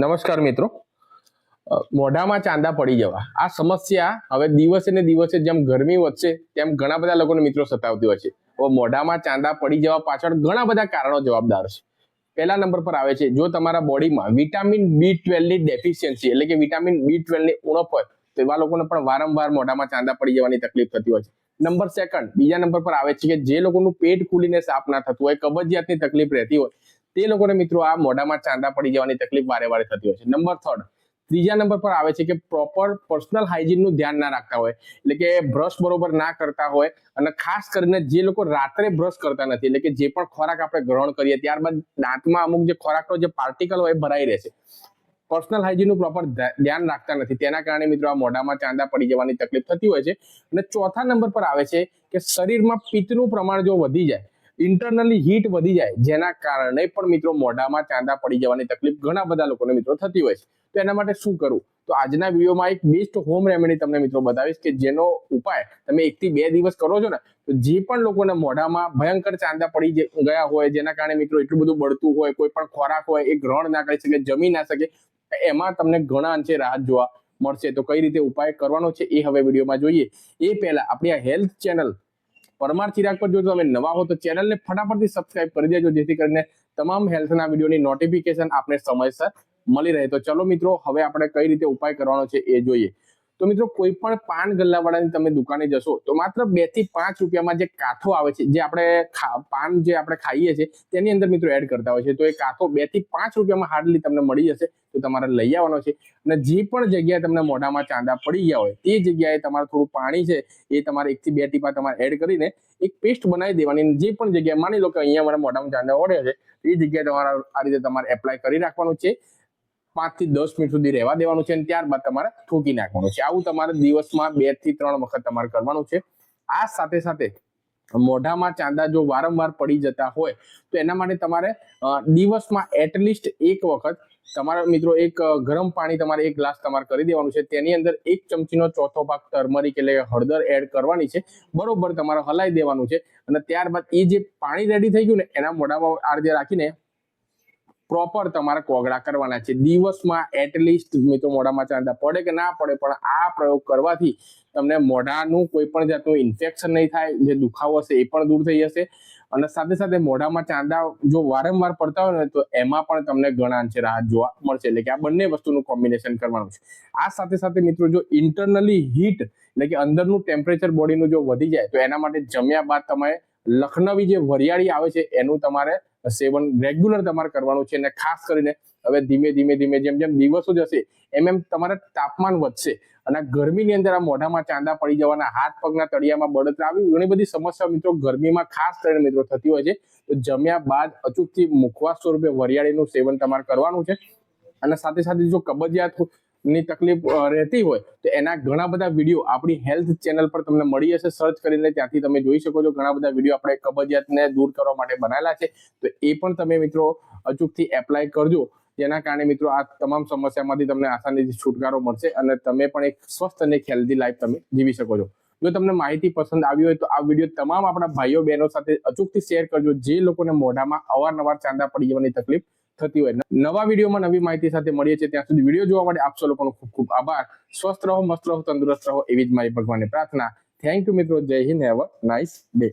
નમસ્કાર મિત્રો. મોઢામાં ચાંદા પડી જવા. આ સમસ્યા હવે દિવસે ને દિવસે જેમ ગરમી વધશે, તેમ ઘણા બધા લોકોને મિત્રો સતાવતી હોય છે. હવે મોઢામાં ચાંદા પડી જવા પાછળ ઘણા બધા કારણો જવાબદાર છે. પહેલા નંબર પર આવે છે, જો તમારા બોડીમાં વિટામિન બી ની ડેફિશિયન્સી એટલે કે વિટામિન બી ની ઉણપ હોય, તો એવા લોકોને પણ વારંવાર મોઢામાં ચાંદા પડી જવાની તકલીફ થતી હોય છે. નંબર સેકન્ડ, બીજા નંબર પર આવે છે કે જે લોકોનું પેટ ખુલીને સાફ ના થતું હોય, કબજિયાતની તકલીફ રહેતી હોય તે લોકોને મિત્રો આ મોઢામાં ચાંદા પડી જવાની તકલીફ વારે વારે થતી હોય છે. નંબર થર્ડ ત્રીજા નંબર પર આવે છે કે પ્રોપર પર્સનલ હાઇજીનનું ધ્યાન ના રાખતા હોય. એટલે કે બ્રશ બરોબર ના કરતા હોય અને ખાસ કરીને જે લોકો રાત્રે બ્રશ કરતા નથી, એટલે કે જે પણ ખોરાક આપણે ગ્રહણ કરીએ ત્યારબાદ દાંતમાં અમુક જે ખોરાકનો જે પાર્ટિકલ હોય એ ભરાઈ રહે છે. પર્સનલ હાઇજીનનું પ્રોપર ધ્યાન રાખતા નથી. તેના કારણે મિત્રો આ મોઢામાં ચાંદા પડી જવાની તકલીફ થતી હોય છે. અને ચોથા નંબર પર આવે છે કે શરીરમાં પિત્તનું પ્રમાણ જો વધી જાય ઇન્ટરનલી હીટ વધી જાય, જેના કારણે પણ મિત્રો મોઢામાં ચાંદા પડી જવાની તકલીફ ઘણા બધા લોકોને મિત્રો થતી હોય છે. તો એના માટે શું કરવું તો આજના વિડીયોમાં એક બેસ્ટ હોમ રેમેડી તમને મિત્રો બતાવીશ કે જેનો ઉપાય તમે એકથી બે દિવસ કરો છો ને, તો જે પણ લોકોને મોઢામાં ભયંકર ચાંદા પડી ગયા હોય, જેના કારણે મિત્રો એટલું બધું બળતું હોય, કોઈ પણ ખોરાક હોય, એ ગ્રહણ ના કરી શકે, જમી ના શકે એમાં તમને ઘણા અંશે રાહત જોવા મળશે. તો કઈ રીતે ઉપાય કરવાનો છે એ હવે વિડીયોમાં જોઈએ. એ પહેલા આપણી આ હેલ્થ ચેનલ પરમાર ચિરાગ પર જો તમે નવા હો તો ચેનલને ફટાફટથી સબસ્ક્રાઇબ કરી દેજો, જેથી કરીને તમામ હેલ્થના વિડીયોની નોટિફિકેશન આપને સમયસર મળી રહે. તો ચલો મિત્રો, હવે આપણે કઈ રીતે ઉપાય કરવાનો છે એ જોઈએ. તો મિત્રો કોઈ પણ પાન ગલ્લાવાળાની તમે દુકાને જશો, તો માત્ર બેથી પાંચ રૂપિયામાં જે કાથો આવે છે, જે આપણે પાન જે આપણે ખાઈએ છીએ, તેની અંદર મિત્રો એડ કરતા હોય છે. તો એ કાથો બેથી પાંચ રૂપિયામાં હાર્ડલી તમને મળી જશે, તો તમારે લઈ આવવાનો છે. અને જે પણ જગ્યાએ તમને મોઢામાં ચાંદા પડી ગયા હોય, તે જગ્યાએ તમારે થોડું પાણી છે, એ તમારે એક થી બે ટીપા તમારે એડ કરીને એક પેસ્ટ બનાવી દેવાની. જે પણ જગ્યાએ માની લો કે અહીંયા મને મોઢામાં ચાંદા ઓડે છે એ જગ્યાએ તમારા આ રીતે તમારે એપ્લાય કરી રાખવાનું છે. પાંચથી દસ મિનિટ સુધી રહેવા દેવાનું છે અને ત્યારબાદ તમારે થૂકી નાખવાનું છે. આવું તમારે દિવસમાં બેથી ત્રણ વખત તમારે કરવાનું છે. આ સાથે સાથે મોઢામાં ચાંદા જો વારંવાર પડી જતા હોય, તો એના માટે તમારે દિવસમાં એટલીસ્ટ એક વખત તમારા મિત્રો એક ગરમ પાણી તમારે એક ગ્લાસ તમારે કરી દેવાનું છે. તેની અંદર એક ચમચીનો ચોથો ભાગ ટર્મરિક એટલે હળદર એડ કરવાની છે. બરોબર તમારે હલાઈ દેવાનું છે અને ત્યારબાદ એ જે પાણી રેડી થઈ ગયું ને એના મોઢામાં આ રીતે રાખીને પ્રોપર તમારે કોગળા કરવાના છે. દિવસમાં એટલીસ્ટ મિત્રો મોઢામાં ચાંદા પડે કે ના પડે, પણ આ પ્રયોગ કરવાથી તમને મોઢાનું કોઈ પણ જાતનું ઇન્ફેક્શન નહીં થાય, જે દુખાવો હશે એ પણ દૂર થઈ જશે. અને સાથે સાથે મોઢામાં ચાંદા જો વારંવાર પડતા હોય ને, તો એમાં પણ તમને ઘણા અંશે રાહત જોવા મળશે. એટલે કે આ બંને વસ્તુનું કોમ્બિનેશન કરવાનું છે. આ સાથે સાથે મિત્રો જો ઇન્ટરનલી હીટ એટલે કે અંદરનું ટેમ્પરેચર બોડીનું જો વધી જાય, તો એના માટે જમ્યા બાદ તમારે લખનવી જે વરિયાળી આવે છે, એનું તમારે સેવન રેગ્યુલર તમારે કરવાનું છે અને ખાસ કરીને હવે ધીમે ધીમે ધીમે જેમ જેમ દિવસો જશે, એમ એમ તમારે તાપમાન વધશે. અને ગરમીની અંદર આ મોઢામાં ચાંદા પડી જવાના, હાથ પગના તળિયામાં બળતરા આવી ઘણી બધી સમસ્યાઓ મિત્રો ગરમીમાં ખાસ કરીને મિત્રો થતી હોય છે. તો જમ્યા બાદ અચૂકથી મુખવાસ સ્વરૂપે વરિયાળીનું સેવન તમારે કરવાનું છે. અને સાથે સાથે જો કબજિયાત ની તકલીફ રહેતી હોય, તો એના ઘણા બધા વીડિયો આપણી હેલ્થ ચેનલ પર તમને મળી જશે સર્ચ કરીને ત્યાંથી તમે જોઈ શકો છો. ઘણા બધા વીડિયો આપણે કબજિયાતને દૂર કરવા માટે બનાવેલા છે. તો એ પણ તમે મિત્રો અચૂકથી એપ્લાય કરજો. જેના કારણે મિત્રો આ તમામ સમસ્યામાંથી તમને આસાનીથી છુટકારો મળશે અને તમે પણ એક સ્વસ્થ અને હેલ્ધી લાઈફ તમે જીવી શકો છો. જો તમને માહિતી પસંદ આવી હોય તો આ વીડિયો તમામ આપણા ભાઈઓ બહેનો સાથે અચૂકથી શેર કરજો. જે લોકોને મોઢામાં અવારનવાર ચાંદા પડી જવાની તકલીફ થતી હોય. નવા વિડીયોમાં નવી માહિતી સાથે મળીએ છીએ. ત્યાં સુધી વીડિયો જોવા માટે આપ સૌ લોકોનો ખૂબ ખૂબ આભાર. સ્વસ્થ રહો, મસ્ત રહો, તંદુરસ્ત રહો એવી જ મારી ભગવાનની પ્રાર્થના. થેન્ક યુ મિત્રો. જય Hind. Have a nice day